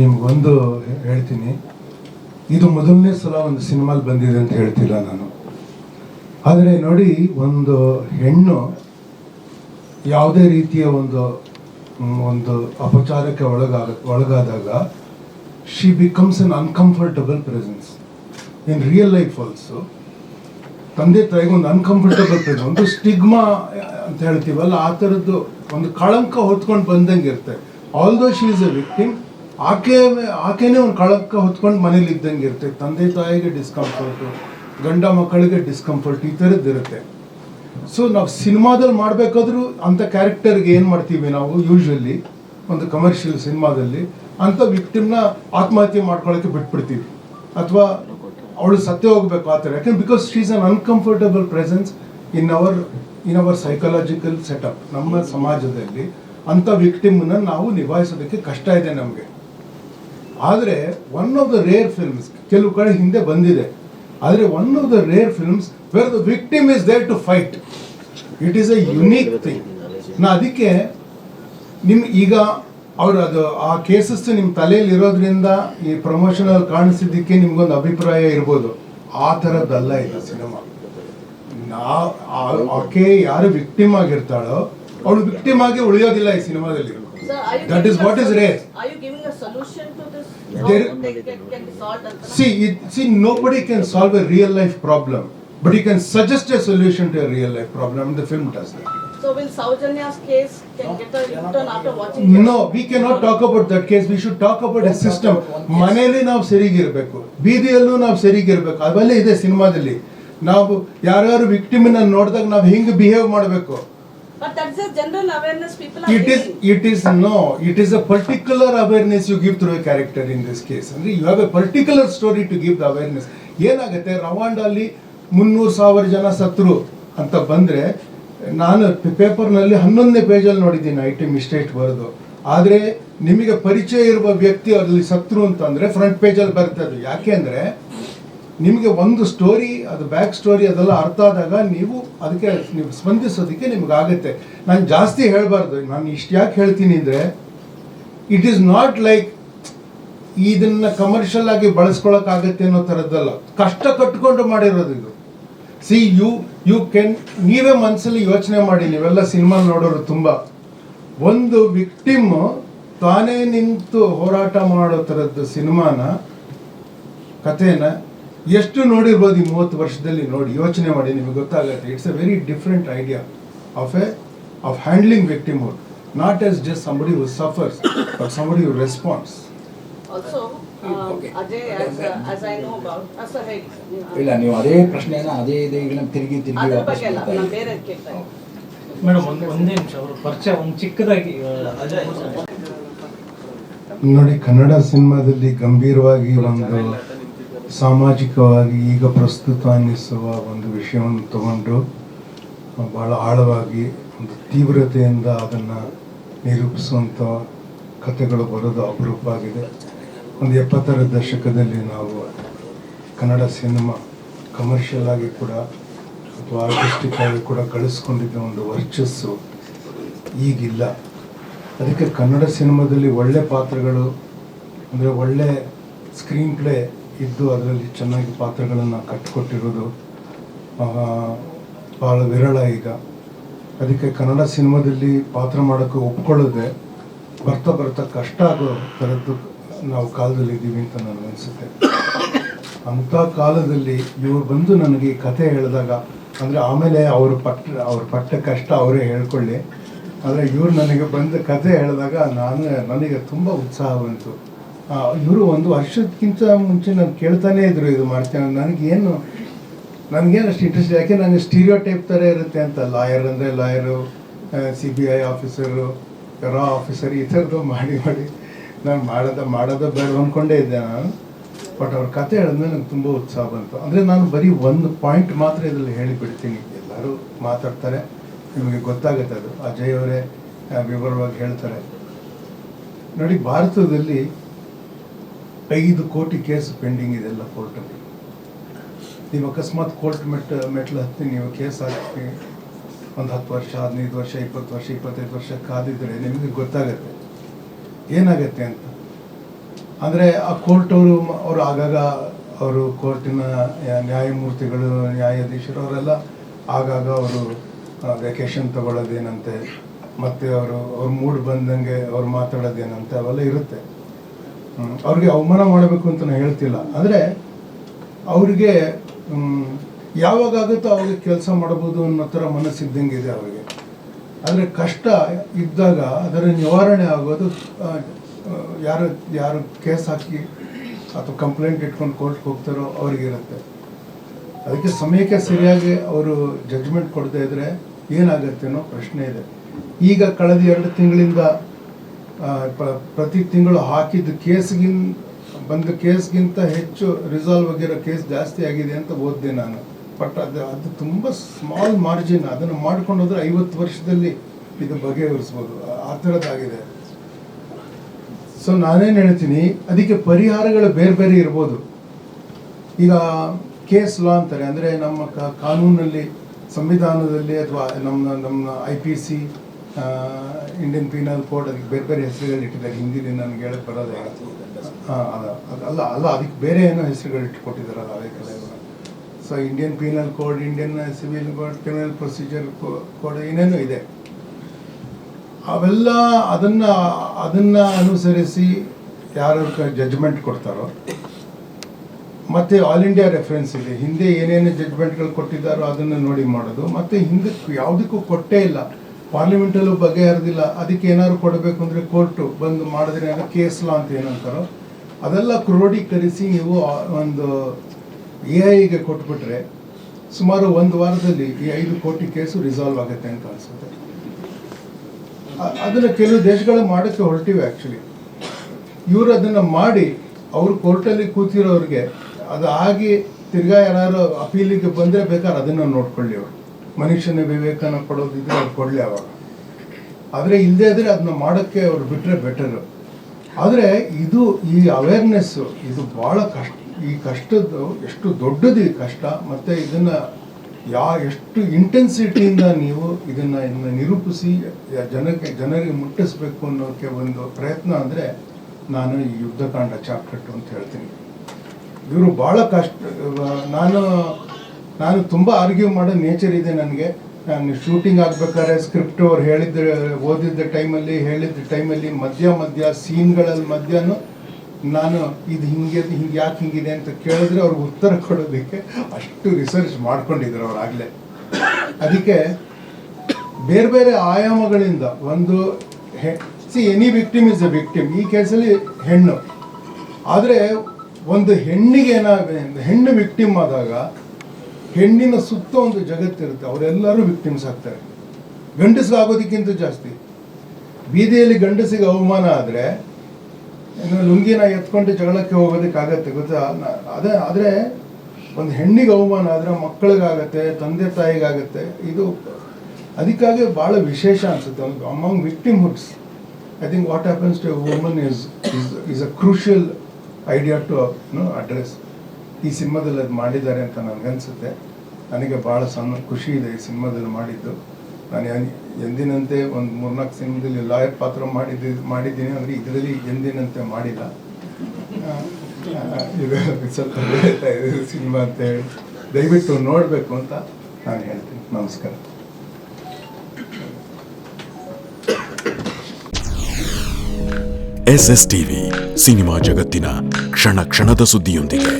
ನಿಮ್ಗೊಂದು ಹೇಳ್ತೀನಿ. ಇದು ಮೊದಲನೇ ಸಲ ಒಂದು ಸಿನಿಮಾಲ್ ಬಂದಿದೆ ಅಂತ ಹೇಳ್ತಿಲ್ಲ ನಾನು. ಆದರೆ ನೋಡಿ, ಒಂದು ಹೆಣ್ಣು ಯಾವುದೇ ರೀತಿಯ ಒಂದು ಒಂದು ಅಪಚಾರಕ್ಕೆ ಒಳಗಾಗ ಒಳಗಾದಾಗ she becomes un uncomfortable presence in real life also ತಂದೆ ತಾಯಿಗೆ ಒಂದು ಅನ್ಕಂಫರ್ಟಬಲ್ ಪ್ರೆಸೆನ್ಸ್ ಒಂದು ಸ್ಟಿಗ್ಮಾ ಅಂತ ಹೇಳ್ತೀವಲ್ಲ, ಆ ಥರದ್ದು ಒಂದು ಕಳಂಕ ಹೊತ್ಕೊಂಡು ಬಂದಂಗೆ ಇರುತ್ತೆ. Although she is a victim ಆಕೆ ಆಕೆನೇ ಒಂದು ಕಳಂಕ ಹೊತ್ಕೊಂಡು ಮನೇಲಿ ಇದ್ದಂಗೆ ಇರುತ್ತೆ. ತಂದೆ ತಾಯಿಗೆ ಡಿಸ್ಕಂಫರ್ಟು ಗಂಡ ಮಕ್ಕಳಿಗೆ ಡಿಸ್ಕಂಫರ್ಟ್ ಈ ಥರದ್ದು ಇರುತ್ತೆ. ಸೊ ನಾವು ಸಿನಿಮಾದಲ್ಲಿ ಮಾಡಬೇಕಾದ್ರೂ ಅಂಥ ಕ್ಯಾರೆಕ್ಟರ್ಗೆ ಏನು ಮಾಡ್ತೀವಿ ನಾವು? ಯೂಶ್ವಲಿ ಒಂದು ಕಮರ್ಷಿಯಲ್ ಸಿನಿಮಾದಲ್ಲಿ ಅಂಥ ವಿಕ್ಟಿಮ್ನ ಆತ್ಮಹತ್ಯೆ ಮಾಡ್ಕೊಳ್ಳೋಕ್ಕೆ ಬಿಟ್ಬಿಡ್ತೀವಿ. ಅಥವಾ ಅವಳು ಸತ್ಯ ಹೋಗ್ಬೇಕು ಆ ಥರ. ಯಾಕಂದ್ರೆ because she is un uncomfortable presence in our in our psychological setup ನಮ್ಮ ಸಮಾಜದಲ್ಲಿ ಅಂಥ ವಿಕ್ಟಿಮ್ನ ನಾವು ನಿಭಾಯಿಸೋದಕ್ಕೆ ಕಷ್ಟ ಇದೆ ನಮಗೆ. ಆದರೆ one of the rare films ಕೆಲವು ಕಡೆ ಹಿಂದೆ ಬಂದಿದೆ. ಆದರೆ one of the rare films where the victim is there to fight it is a unique thing ನಾ ಅದಕ್ಕೆ ನಿಮ್, ಈಗ ಅವ್ರು ಅದು, ಆ ಕೇಸಸ್ ನಿಮ್ಮ ತಲೆಯಲ್ಲಿ ಇರೋದ್ರಿಂದ ಈ ಪ್ರಮೋಷನಲ್ ಕಾಣಿಸಿದ್ದಕ್ಕೆ ನಿಮ್ಗೊಂದು ಅಭಿಪ್ರಾಯ ಇರ್ಬೋದು. ಆ ಥರದ್ದಲ್ಲ ಇಲ್ಲ ಸಿನಿಮಾ. ಆಕೆ ಯಾರು ವಿಕ್ಟಿಮ್ ಆಗಿರ್ತಾಳೋ ಅವಳು ವಿಕ್ಟಿಮ್ ಆಗಿ ಉಳಿಯೋದಿಲ್ಲ ಈ ಸಿನಿಮಾದಲ್ಲಿ that is what is sol- rare Are you giving a solution to this? Life How they you can suggest a solution See, it, see, nobody can solve a real life problem, but you can suggest a solution to a real life problem, and the film does that. So will Saujanya's case can get a return after watching? No, we cannot talk about that case, we should talk about a system. ಮನೆಯಲ್ಲಿ ನಾವು ಸರಿಗಿರ್ಬೇಕು ಬೀದಿಯಲ್ಲೂ ನಾವು ಸರಿಗಿರ್ಬೇಕು ಅವೆಲ್ಲ ಇದೆ ಸಿನಿಮಾದಲ್ಲಿ ನಾವು ಯಾರ್ಯಾರು ವಿಕ್ಟಿಮನ್ನ ನೋಡಿದಾಗ ನಾವು ಹೆಂಗೆ ಬಿಹೇವ್ ಮಾಡಬೇಕು? It is it is no it is a particular awareness you give through a character in this case ಅಂದ್ರೆ you have a particular story to give the awareness ಏನಾಗುತ್ತೆ ರವಾಂಡಲ್ಲಿ ಮುನ್ನೂರು ಸಾವಿರ ಜನ ಸತ್ರು ಅಂತ ಬಂದ್ರೆ ನಾನು ಪೇಪರ್ನಲ್ಲಿ ಹನ್ನೊಂದನೇ ಪೇಜಲ್ಲಿ ನೋಡಿದ್ದೀನಿ ಐ ಟಿ ಮಿಸ್ಟೇಕ್ ಬರೆದು. ಆದರೆ ನಿಮಗೆ ಪರಿಚಯ ಇರುವ ವ್ಯಕ್ತಿ ಅಲ್ಲಿ ಸತ್ರು ಅಂತಂದರೆ ಫ್ರಂಟ್ ಪೇಜಲ್ಲಿ ಬರ್ತದೆ. ಯಾಕೆ ಅಂದ್ರೆ ನಿಮಗೆ ಒಂದು ಸ್ಟೋರಿ ಅದು ಬ್ಯಾಕ್ ಸ್ಟೋರಿ ಅದೆಲ್ಲ ಅರ್ಥ ಆದಾಗ ನೀವು ಅದಕ್ಕೆ ನೀವು ಸ್ಪಂದಿಸೋದಕ್ಕೆ ನಿಮ್ಗೆ ಆಗುತ್ತೆ. ನಾನು ಜಾಸ್ತಿ ಹೇಳಬಾರ್ದು. ನಾನು ಇಷ್ಟು ಯಾಕೆ ಹೇಳ್ತೀನಿ ಅಂದರೆ ಇಟ್ ಈಸ್ ನಾಟ್ ಲೈಕ್ ಇದನ್ನ ಕಮರ್ಷಿಯಲ್ ಆಗಿ ಬಳಸ್ಕೊಳಕ್ಕಾಗತ್ತೆ ಅನ್ನೋ ಥರದ್ದಲ್ಲ. ಕಷ್ಟ ಕಟ್ಕೊಂಡು ಮಾಡಿರೋದು ಇದು. ಸಿ ಯು ಯು ಕೆನ್ ನೀವೇ ಮನಸ್ಸಲ್ಲಿ ಯೋಚನೆ ಮಾಡಿ. ನೀವೆಲ್ಲ ಸಿನಿಮಾ ನೋಡೋರು ತುಂಬ. ಒಂದು ವಿಕ್ಟಿಮ್ ತಾನೇ ನಿಂತು ಹೋರಾಟ ಮಾಡೋ ಥರದ್ದು ಸಿನಿಮಾನ, ಕಥೆನ ಎಷ್ಟು ನೋಡಿರ್ಬೋದು ಈ ಮೂವತ್ತು ವರ್ಷದಲ್ಲಿ ನೋಡಿ ಯೋಚನೆ ಮಾಡಿ ನಿಮಗೆ ಗೊತ್ತಾಗುತ್ತೆ. It's a very different idea of a of handling victimhood not as just somebody who suffers but somebody who response Also, Ajay, as, as I know about, sir, ಹೇಳಿ ಇಲ್ಲ ನೀವು ಅದೇ ಪ್ರಶ್ನೆನ ಅದೇ ಇದೆ ತಿರುಗಿ ತಿರುಗಿ. ಮೇಡಮ್ ಒಂದು ಒಂದೇ ನಿಮಿಷ ಅವರು ಪರಿಚಯ ಒಂದು ಚಿಕ್ಕದಾಗಿ ನೋಡಿ ಕನ್ನಡ ಸಿನಿಮಾದಲ್ಲಿ ಗಂಭೀರವಾಗಿ ಒಂದು ಸಾಮಾಜಿಕವಾಗಿ ಈಗ ಪ್ರಸ್ತುತ ಅನ್ನಿಸುವ ಒಂದು ವಿಷಯವನ್ನು ತಗೊಂಡು ಭಾಳ ಆಳವಾಗಿ ಒಂದು ತೀವ್ರತೆಯಿಂದ ಅದನ್ನು ನಿರೂಪಿಸುವಂಥ ಕಥೆಗಳು ಬರೋದು ಅಪರೂಪ ಆಗಿದೆ. ಒಂದು ಎಪ್ಪತ್ತರ ದಶಕದಲ್ಲಿ ನಾವು ಕನ್ನಡ ಸಿನಿಮಾ ಕಮರ್ಷಿಯಲ್ ಆಗಿ ಕೂಡ ಅಥವಾ ಆರ್ಟಿಸ್ಟಿಕ್ ಆಗಿ ಕೂಡ ಕಳಿಸ್ಕೊಂಡಿದ್ದ ಒಂದು ವರ್ಚಸ್ಸು ಈಗಿಲ್ಲ. ಅದಕ್ಕೆ ಕನ್ನಡ ಸಿನಿಮಾದಲ್ಲಿ ಒಳ್ಳೆ ಪಾತ್ರಗಳು, ಅಂದರೆ ಒಳ್ಳೆ ಸ್ಕ್ರೀನ್ ಪ್ಲೇ ಇದ್ದು ಅದರಲ್ಲಿ ಚೆನ್ನಾಗಿ ಪಾತ್ರಗಳನ್ನು ಕಟ್ಟಿಕೊಟ್ಟಿರೋದು ಭಾಳ ವಿರಳ ಈಗ. ಅದಕ್ಕೆ ಕನ್ನಡ ಸಿನಿಮಾದಲ್ಲಿ ಪಾತ್ರ ಮಾಡೋಕ್ಕೆ ಒಪ್ಕೊಳ್ಳೋದೆ ಬರ್ತಾ ಬರ್ತಾ ಕಷ್ಟ ಆಗೋ ಥರದ್ದು ನಾವು ಕಾಲದಲ್ಲಿ ಇದ್ದೀವಿ ಅಂತ ನನಗನ್ಸುತ್ತೆ ಅಂಥ ಕಾಲದಲ್ಲಿ ಇವರು ಬಂದು ನನಗೆ ಈ ಕಥೆ ಹೇಳಿದಾಗ, ಅಂದರೆ ಆಮೇಲೆ ಅವರು ಪಟ್ಟ ಅವ್ರ ಪಟ್ಟ ಕಷ್ಟ ಅವರೇ ಹೇಳ್ಕೊಳ್ಳಿ. ಆದರೆ ಇವರು ನನಗೆ ಬಂದು ಕಥೆ ಹೇಳಿದಾಗ ನಾನು, ನನಗೆ ತುಂಬ ಉತ್ಸಾಹ ಬಂತು. ಇವರು ಒಂದು ವರ್ಷಕ್ಕಿಂತ ಮುಂಚೆ ನಾನು ಕೇಳ್ತಾನೇ ಇದ್ರು ಇದು ಮಾಡ್ತೇನೆ ನನಗೇನು ನನಗೇನು ಅಷ್ಟು ಇಂಟ್ರೆಸ್ಟ್ ಯಾಕೆ ನನಗೆ ಸ್ಟೀರಿಯೋ ಟೈಪ್ ಥರ ಇರುತ್ತೆ ಅಂತ. ಲಾಯರ್ ಅಂದರೆ lawyer C B I officer Ra officer ಈ ಥರದ್ದು ಮಾಡಿ ಮಾಡಿ. ನಾನು ಮಾಡೋದ ಮಾಡೋದ ಬೇಡ ಅಂದ್ಕೊಂಡೇ ಇದ್ದೆ ನಾನು. ಬಟ್ ಅವ್ರ ಕತೆ ಹೇಳಿದ್ಮೇಲೆ ನಂಗೆ ತುಂಬ ಉತ್ಸಾಹ ಬಂತು. ಅಂದರೆ ನಾನು ಬರೀ ಒಂದು ಪಾಯಿಂಟ್ ಮಾತ್ರ ಇದರಲ್ಲಿ ಹೇಳಿಬಿಡ್ತೀನಿ. ಎಲ್ಲರೂ ಮಾತಾಡ್ತಾರೆ. ನಿಮಗೆ ಗೊತ್ತಾಗುತ್ತೆ ಅದು. ಅಜಯ್ ಅವರೇ ವಿವರವಾಗಿ ಹೇಳ್ತಾರೆ. ನೋಡಿ, ಭಾರತದಲ್ಲಿ ಐದು ಕೋಟಿ ಕೇಸ್ ಪೆಂಡಿಂಗ್ ಇದೆಲ್ಲ ಕೋರ್ಟಲ್ಲಿ. ನೀವು ಅಕಸ್ಮಾತ್ ಕೋರ್ಟ್ ಮೆಟ್ ಮೆಟ್ಲು ಹತ್ತಿ ನೀವು ಕೇಸ್ ಹಾಕಿ ಒಂದು ಹತ್ತು ವರ್ಷ, ಹದಿನೈದು ವರ್ಷ, ಇಪ್ಪತ್ತು ವರ್ಷ, ಇಪ್ಪತ್ತೈದು ವರ್ಷ ಕಾದಿದ್ರೆ ನಿಮಗೆ ಗೊತ್ತಾಗತ್ತೆ. ಏನಾಗತ್ತೆ ಅಂತ? ಅಂದರೆ ಆ ಕೋರ್ಟ್ ಅವರು ಅವರು ಆಗಾಗ ಅವರು ಕೋರ್ಟಿನ ನ್ಯಾ- ನ್ಯಾಯಮೂರ್ತಿಗಳು, ನ್ಯಾಯಾಧೀಶರು ಅವರೆಲ್ಲ ಆಗಾಗ ಅವರು ವೆಕೇಶನ್ ತಗೊಳ್ಳೋದೇನಂತೆ, ಮತ್ತು ಅವರು, ಅವ್ರ ಮೂಡ್ ಬಂದಂಗೆ ಅವ್ರು ಮಾತಾಡೋದೇನಂತೆ ಅವೆಲ್ಲ ಇರುತ್ತೆ. ಅವ್ರಿಗೆ ಅವಮಾನ ಮಾಡಬೇಕು ಅಂತ ನಾನು ಹೇಳ್ತಿಲ್ಲ. ಆದರೆ ಅವ್ರಿಗೆ ಯಾವಾಗುತ್ತೋ ಅವ್ರಿಗೆ ಕೆಲಸ ಮಾಡ್ಬೋದು ಅನ್ನೋ ಥರ ಮನಸ್ಸಿದ್ದಂಗೆ ಇದೆ ಅವರಿಗೆ. ಆದರೆ ಕಷ್ಟ ಇದ್ದಾಗ ಅದರ ನಿವಾರಣೆ ಆಗೋದು ಯಾರು ಯಾರು ಕೇಸ್ ಹಾಕಿ ಅಥವಾ ಕಂಪ್ಲೇಂಟ್ ಇಟ್ಕೊಂಡು ಕೋರ್ಟ್ಗೆ ಹೋಗ್ತಾರೋ ಅವ್ರಿಗಿರುತ್ತೆ. ಅದಕ್ಕೆ ಸಮಯಕ್ಕೆ ಸರಿಯಾಗಿ ಅವರು ಜಡ್ಜ್ಮೆಂಟ್ ಕೊಡದೇ ಇದ್ರೆ ಏನಾಗುತ್ತೆ ಅನ್ನೋ ಪ್ರಶ್ನೆ ಇದೆ. ಈಗ ಕಳೆದ ಎರಡು ತಿಂಗಳಿಂದ ಪ್ರತಿ ತಿಂಗಳು ಹಾಕಿದ ಕೇಸ್ಗಿನ್, ಬಂದ ಕೇಸ್ಗಿಂತ ಹೆಚ್ಚು ರಿಸಾಲ್ವ್ ಆಗಿರೋ ಕೇಸ್ ಜಾಸ್ತಿ ಆಗಿದೆ ಅಂತ ಓದಿದೆ ನಾನು. ಬಟ್ ಅದು ಅದು ತುಂಬ ಸ್ಮಾಲ್ ಮಾರ್ಜಿನ್ ಅದನ್ನು ಮಾಡ್ಕೊಂಡು ಹೋದ್ರೆ ಐವತ್ತು ವರ್ಷದಲ್ಲಿ ಇದು ಬಗೆಹರಿಸ್ಬೋದು. ಆ- ಥರದ್ದಾಗಿದೆ. ಸೊ ನಾನೇನು ಹೇಳ್ತೀನಿ, ಅದಕ್ಕೆ ಪರಿಹಾರಗಳು ಬೇರೆ ಬೇರೆ ಇರ್ಬೋದು. ಈಗ ಕೇಸ್ ಲಾ ಅಂತಾರೆ, ಅಂದರೆ ನಮ್ಮ ಕಾನೂನಲ್ಲಿ, ಸಂವಿಧಾನದಲ್ಲಿ ಅಥವಾ ನಮ್ಮ ನಮ್ಮ I P C Indian penal code ಅದಕ್ಕೆ ಬೇರೆ ಬೇರೆ ಹೆಸರುಗಳು ಇಟ್ಟಿದ್ದಾರೆ. ಹಿಂದಿಲಿ ನನಗೆ ಹೇಳಕ್ ಬರೋದೇ ಹಾಂ ಅಲ್ಲ ಅಲ್ಲ ಅದಕ್ಕೆ ಬೇರೆ ಏನೋ ಹೆಸರುಗಳು ಇಟ್ಕೊಟ್ಟಿದ್ದಾರಲ್ಲ ಅದಕ್ಕೆಲ್ಲ so Indian penal code Indian civil code criminal procedure code ಏನೇನೋ ಇದೆ. ಅವೆಲ್ಲ ಅದನ್ನು ಅದನ್ನು ಅನುಸರಿಸಿ ಯಾರು ಜಜ್ಮೆಂಟ್ ಕೊಡ್ತಾರೋ, ಮತ್ತು ಆಲ್ ಇಂಡಿಯಾ ರೆಫರೆನ್ಸ್ ಇದೆ. ಹಿಂದೆ ಏನೇನು ಜಜ್ಮೆಂಟ್ಗಳು ಕೊಟ್ಟಿದ್ದಾರೋ ಅದನ್ನು ನೋಡಿ ಮಾಡೋದು. ಮತ್ತು ಹಿಂದಕ್ಕೆ ಯಾವುದಕ್ಕೂ ಕೊಟ್ಟೇ ಇಲ್ಲ. ಪಾರ್ಲಿಮೆಂಟಲ್ಲೂ ಬಗೆಹರಿದಿಲ್ಲ. ಅದಕ್ಕೆ ಏನಾದ್ರು ಕೊಡಬೇಕು ಅಂದರೆ ಕೋರ್ಟು ಬಂದು ಮಾಡಿದ್ರೆ ಕೇಸ್ ಲಾ ಅಂತ ಏನಂತಾರೋ, ಅದೆಲ್ಲ ಕ್ರೋಢೀಕರಿಸಿ ನೀವು ಒಂದು ಎ ಐಗೆ ಕೊಟ್ಬಿಟ್ರೆ ಸುಮಾರು ಒಂದು ವಾರದಲ್ಲಿ ಈ ಐದು ಕೋಟಿ ಕೇಸು ರಿಸಾಲ್ವ್ ಆಗುತ್ತೆ ಅಂತ ಅನಿಸುತ್ತೆ. ಅದನ್ನು ಕೆಲವು ದೇಶಗಳು ಮಾಡೋಕ್ಕೆ ಹೊರಟಿವೆ ಆ್ಯಕ್ಚುಲಿ ಇವರು ಅದನ್ನು ಮಾಡಿ ಅವರು ಕೋರ್ಟಲ್ಲಿ ಕೂತಿರೋರಿಗೆ ಅದು ಆಗಿ ತಿರ್ಗಾ ಯಾರು ಅಪೀಲಿಗೆ ಬಂದರೆ ಬೇಕಾದ್ರೆ ಅದನ್ನು ನೋಡ್ಕೊಳ್ಳಿ ಅವರು. ಮನುಷ್ಯನ ವಿವೇಕನ ಕೊಡೋದಿದ್ರೆ ಅವ್ರು ಕೊಡಲಿ ಅವಾಗ. ಆದರೆ ಇಲ್ಲದೆ ಇದ್ರೆ ಅದನ್ನ ಮಾಡೋಕ್ಕೆ ಅವ್ರು ಬಿಟ್ಟರೆ ಬೆಟರು ಆದರೆ ಇದು ಈ ಅವೇರ್ನೆಸ್ಸು ಇದು ಭಾಳ ಕಷ್ಟ, ಈ ಕಷ್ಟದ್ದು ಎಷ್ಟು ದೊಡ್ಡದು ಈ ಕಷ್ಟ, ಮತ್ತು ಇದನ್ನು ಯಾ, ಎಷ್ಟು ಇಂಟೆನ್ಸಿಟಿಯಿಂದ ನೀವು ಇದನ್ನು ಇದನ್ನು ನಿರೂಪಿಸಿ ಜನಕ್ಕೆ, ಜನರಿಗೆ ಮುಟ್ಟಿಸ್ಬೇಕು ಅನ್ನೋಕ್ಕೆ ಒಂದು ಪ್ರಯತ್ನ ಅಂದರೆ ನಾನು ಈ ಯುದ್ಧಕಾಂಡ ಚಾಪ್ಟರ್ ಅಂತ ಹೇಳ್ತೀನಿ. ಇವರು ಭಾಳ ಕಷ್ಟ ನಾನು ನಾನು ತುಂಬ ಆರ್ಗ್ಯೂ ಮಾಡೋ ನೇಚರ್ ಇದೆ ನನಗೆ. ನಾನು ಶೂಟಿಂಗ್ ಆಗ್ಬೇಕಾದ್ರೆ ಸ್ಕ್ರಿಪ್ಟ್ ಅವ್ರು ಹೇಳಿದ್ದ, ಓದಿದ್ದ ಟೈಮಲ್ಲಿ ಹೇಳಿದ್ದ ಟೈಮಲ್ಲಿ ಮಧ್ಯ ಮಧ್ಯ ಸೀನ್ಗಳಲ್ಲಿ ಮಧ್ಯನೂ ನಾನು ಇದು ಹಿಂಗೆ ಹಿಂಗೆ, ಯಾಕೆ ಹಿಂಗಿದೆ ಅಂತ ಕೇಳಿದ್ರೆ ಅವ್ರಿಗೆ ಉತ್ತರ ಕೊಡೋದಕ್ಕೆ ಅಷ್ಟು ರಿಸರ್ಚ್ ಮಾಡ್ಕೊಂಡಿದ್ರು ಆಗಲೇ. ಅದಕ್ಕೆ ಬೇರೆ ಬೇರೆ ಆಯಾಮಗಳಿಂದ ಒಂದು see any victim is a victim ಈ ಕೇಸಲ್ಲಿ ಹೆಣ್ಣು. ಆದರೆ ಒಂದು ಹೆಣ್ಣಿಗೆ ಏನಾಗ, ಹೆಣ್ಣು ವಿಕ್ಟಿಮ್ ಆದಾಗ ಹೆಣ್ಣಿನ ಸುತ್ತ ಒಂದು ಜಗತ್ತಿರುತ್ತೆ ಅವರೆಲ್ಲರೂ ವಿಕ್ಟಿಮ್ಸ್ ಆಗ್ತಾರೆ. ಗಂಡಸು ಆಗೋದಕ್ಕಿಂತ ಜಾಸ್ತಿ. ಬೀದಿಯಲ್ಲಿ ಗಂಡಸಿಗೆ ಅವಮಾನ ಆದರೆ, ಇನ್ನು ಲುಂಗಿನ ಎತ್ಕೊಂಡು ಜಗಳಕ್ಕೆ ಹೋಗೋದಕ್ಕಾಗತ್ತೆ, ಗೊತ್ತಾ? ಅದೇ, ಆದರೆ ಒಂದು ಹೆಣ್ಣಿಗೆ ಅವಮಾನ ಆದರೆ ಮಕ್ಕಳಿಗಾಗತ್ತೆ, ತಂದೆ ತಾಯಿಗಾಗತ್ತೆ, ಇದು ಅದಕ್ಕಾಗಿ ಭಾಳ ವಿಶೇಷ ಅನಿಸುತ್ತೆ. ಒಂದು among victimhoods I think what happens to woman is is is a crucial idea to know address ಈ ಸಿನಿಮಾದಲ್ಲಿ ಅದು ಮಾಡಿದ್ದಾರೆ ಅಂತ ನನಗನ್ಸುತ್ತೆ ನನಗೆ ಭಾಳ ಸಣ್ಣ ಖುಷಿ ಇದೆ ಈ ಸಿನಿಮಾದಲ್ಲಿ ಮಾಡಿದ್ದು. ನಾನು ಎಂದಿನಂತೆ ಒಂದು ಮೂರ್ನಾಲ್ಕು ಸಿನಿಮಾದಲ್ಲಿ ಲಾಯರ್ ಪಾತ್ರ ಮಾಡಿದ್ದು, ಮಾಡಿದ್ದೀನಿ ಅಂದರೆ ಇದರಲ್ಲಿ ಎಂದಿನಂತೆ ಮಾಡಿಲ್ಲ. ಇದು ಸ್ವಲ್ಪ ಸಿನಿಮಾ ಅಂತ ಹೇಳಿ. ದಯವಿಟ್ಟು ನೋಡಬೇಕು ಅಂತ ನಾನು ಹೇಳ್ತೀನಿ. ನಮಸ್ಕಾರ. ಎಸ್ ಎಸ್ ಟಿವಿ ಸಿನಿಮಾ ಜಗತ್ತಿನ ಕ್ಷಣ ಕ್ಷಣದ ಸುದ್ದಿಯೊಂದಿಗೆ.